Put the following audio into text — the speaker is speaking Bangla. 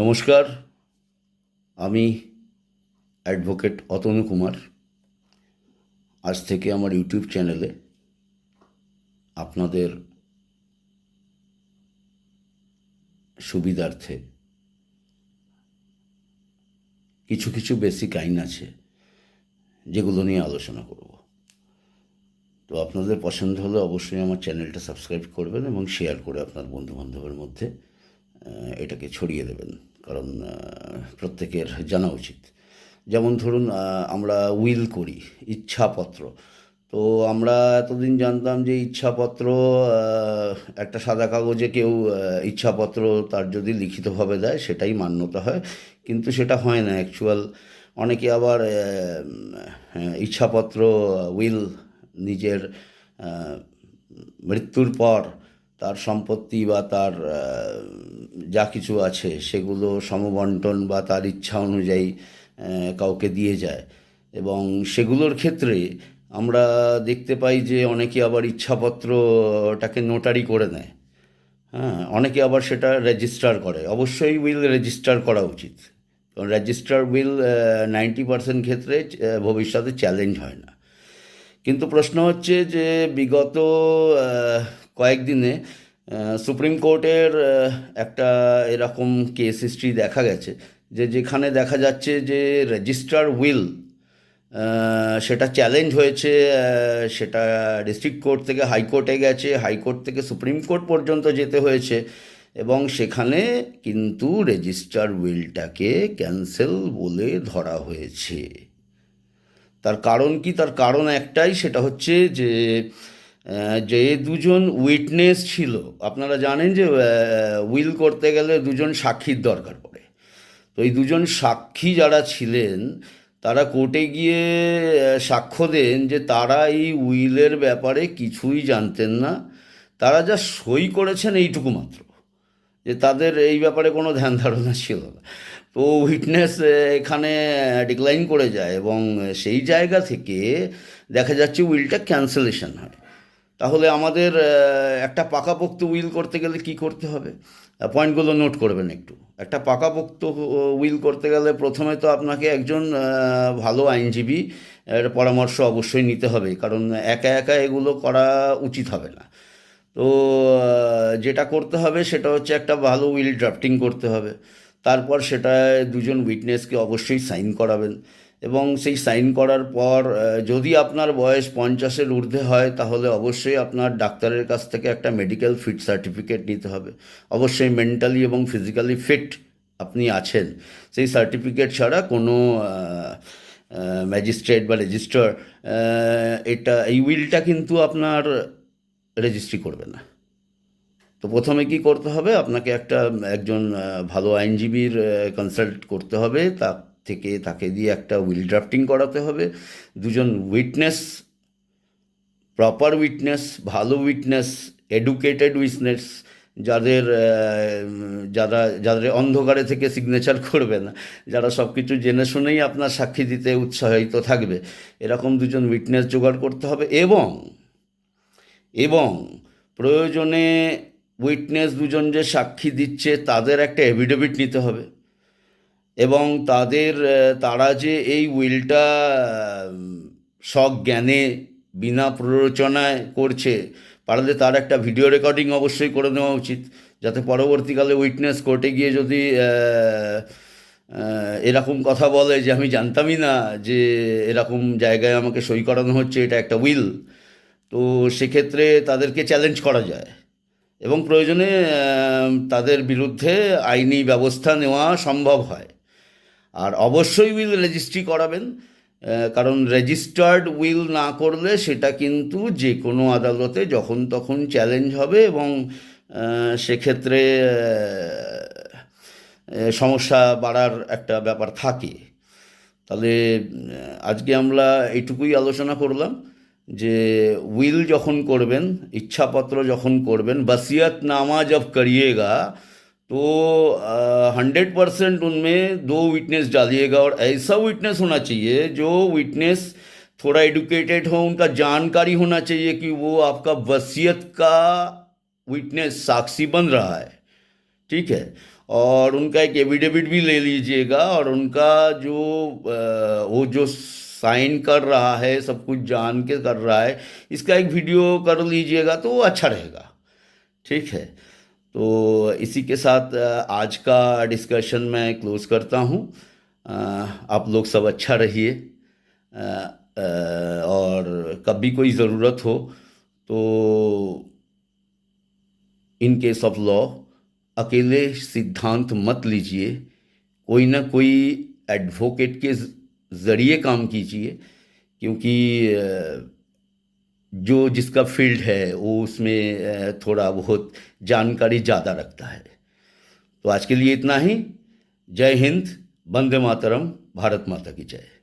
নমস্কার, আমি অ্যাডভোকেট অতনু কুমার। আজ থেকে আমার ইউটিউব চ্যানেলে আপনাদের সুবিধার্থে কিছু কিছু বেসিক আইন আছে যেগুলো নিয়ে আলোচনা করব। তো আপনাদের পছন্দ হলে অবশ্যই আমার চ্যানেলটা সাবস্ক্রাইব করবেন এবং শেয়ার করে আপনার বন্ধুবান্ধবের মধ্যে এটাকে ছড়িয়ে দেবেন। কারণ প্রত্যেকের জানা উচিত। যেমন ধরুন আমরা উইল করি, ইচ্ছাপত্র। তো আমরা এতদিন জানতাম যে ইচ্ছাপত্র একটা সাদা কাগজে কেউ ইচ্ছাপত্র তার যদি লিখিতভাবে দেয়, সেটাই মান্যতা হয়। কিন্তু সেটা হয় না অ্যাকচুয়াল অনেকে আবার ইচ্ছাপত্র, উইল নিজের মৃত্যুর পর তার সম্পত্তি বা তার যা কিছু আছে সেগুলো সমবন্টন বা তার ইচ্ছা অনুযায়ী কাউকে দিয়ে যায়। এবং সেগুলোর ক্ষেত্রে আমরা দেখতে পাই যে অনেকে আবার ইচ্ছাপত্রটাকে নোটারি করে নেয়। হ্যাঁ অনেকে আবার সেটা রেজিস্টার করে। অবশ্যই উইল রেজিস্টার করা উচিত। কারণ রেজিস্টার উইল নাইনটি পার্সেন্ট ক্ষেত্রে ভবিষ্যতে চ্যালেঞ্জ হয় না। কিন্তু প্রশ্ন হচ্ছে যে বিগত কয়েকদিনে সুপ্রিম কোর্টের একটা এরকম কেস হিস্ট্রি দেখা গেছে, যে যেখানে দেখা যাচ্ছে যে রেজিস্টার উইল সেটা চ্যালেঞ্জ হয়েছে সেটা ডিস্ট্রিক্ট কোর্ট থেকে হাইকোর্টে গেছে হাইকোর্ট থেকে সুপ্রিম কোর্ট পর্যন্ত যেতে হয়েছে এবং সেখানে কিন্তু রেজিস্টার উইলটাকে ক্যান্সেল বলে ধরা হয়েছে। তার কারণ কি? তার কারণ একটাই, সেটা হচ্ছে যে যে দুজন উইটনেস ছিল, আপনারা জানেন যে উইল করতে গেলে দুজন সাক্ষীর দরকার পড়ে। তো এই দুজন সাক্ষী যারা ছিলেন, তারা কোর্টে গিয়ে সাক্ষ্য দেন যে তারা এই উইলের ব্যাপারে কিছুই জানতেন না। তারা যা সই করেছেন এইটুকু মাত্র, যে তাদের এই ব্যাপারে কোনো ধ্যান ধারণা ছিল না। তো উইটনেস এখানে ডিক্লাইন করে যায় এবং সেই জায়গা থেকে দেখা যাচ্ছে উইলটা ক্যান্সেলেশন হয়। তাহলে আমাদের একটা পাকাপোক্ত উইল করতে গেলে কি করতে হবে? পয়েন্টগুলো নোট করবেন একটু। একটা পাকাপোক্ত উইল করতে গেলে প্রথমে তো আপনাকে একজন ভালো আইনজীবী, এর পরামর্শ অবশ্যই নিতে হবে, কারণ একা একা এগুলো করা উচিত হবে না। তো যেটা করতে হবে সেটা হচ্ছে একটা ভালো উইল ড্রাফটিং করতে হবে। তারপর সেটায় দুজন উইটনেসকে অবশ্যই সাইন করাবেন। এবং সেই সাইন করার পর যদি আপনার বয়স পঞ্চাশের ঊর্ধ্বে হয়, তাহলে অবশ্যই আপনার ডাক্তারের কাছ থেকে একটা মেডিকেল ফিট সার্টিফিকেট নিতে হবে। অবশ্যই মেন্টালি এবং ফিজিক্যালি ফিট আপনি আছেন। সেই সার্টিফিকেট ছাড়া কোনো ম্যাজিস্ট্রেট বা রেজিস্ট্রার এটা, এই উইলটা কিন্তু আপনার রেজিস্ট্রি করবে না। তো প্রথমে কি করতে হবে? আপনাকে একটা, একজন ভালো আইনজীবীর কনসাল্ট করতে হবে। তা থেকে তাকে দিয়ে একটা উইল ড্রাফটিং করাতে হবে। দুজন উইটনেস প্রপার উইটনেস ভালো উইটনেস এডুকেটেড উইটনেস যাদের যারা, যাদের অন্ধকারে থেকে সিগনেচার করবে না, যারা সব কিছু জেনে শুনেই আপনার সাক্ষী দিতে উৎসাহিত থাকবে। এরকম দুজন উইটনেস জোগাড় করতে হবে এবং এবং প্রয়োজনে উইটনেস দুজন যে সাক্ষী দিচ্ছে, তাদের একটা এভিডেভিট নিতে হবে। এবং তাদের তারা যে এই উইলটা সজ্ঞানে বিনা প্ররোচনায় করছে, পারলে তার একটা ভিডিও রেকর্ডিং অবশ্যই করে নেওয়া উচিত, যাতে পরবর্তীকালে উইটনেস কোর্টে গিয়ে যদি এরকম কথা বলে যে আমি জানতামই না যে এরকম জায়গায় আমাকে সই করানো হচ্ছে, এটা একটা উইল, তো সেক্ষেত্রে তাদেরকে চ্যালেঞ্জ করা যায়। এবং প্রয়োজনে তাদের বিরুদ্ধে আইনি ব্যবস্থা নেওয়া সম্ভব হয়। আর অবশ্যই উইল রেজিস্ট্রি করাবেন কারণ রেজিস্টার্ড উইল না করলে সেটা কিন্তু যে কোনো আদালতে যখন তখন চ্যালেঞ্জ হবে এবং সেক্ষেত্রে সমস্যা বাড়ার একটা ব্যাপার থাকে। তাহলে আজকে আমরা এইটুকুই আলোচনা করলাম যে উইল যখন করবেন, ইচ্ছাপত্র যখন করবেন বাসিয়াত নামা জব করিয়েগা तो हंड्रेड परसेंट उनमें दो विटनेस डालिएगा और ऐसा विटनेस होना चाहिए जो विटनेस थोड़ा एडुकेटेड हो, उनका जानकारी होना चाहिए कि वो आपका वसीयत का विटनेस साक्षी बन रहा है। ठीक है? और उनका एक एविडेविट भी ले लीजिएगा और उनका जो वो जो साइन कर रहा है, सब कुछ जान के कर रहा है, इसका एक वीडियो कर लीजिएगा तो अच्छा रहेगा। ठीक है? तो इसी के साथ आज का डिस्कशन मैं क्लोज करता हूँ। आप लोग सब अच्छा रहिए। और कभी कोई ज़रूरत हो तो इन केस ऑफ़ लॉ, अकेले सिद्धांत मत लीजिए। कोई ना कोई एडवोकेट के ज़रिए काम कीजिए, क्योंकि जो जिसका फ़ील्ड है, वो उसमें थोड़ा बहुत जानकारी ज़्यादा रखता है। तो आज के लिए इतना ही। जय हिंद, वंदे मातरम, भारत माता की जय।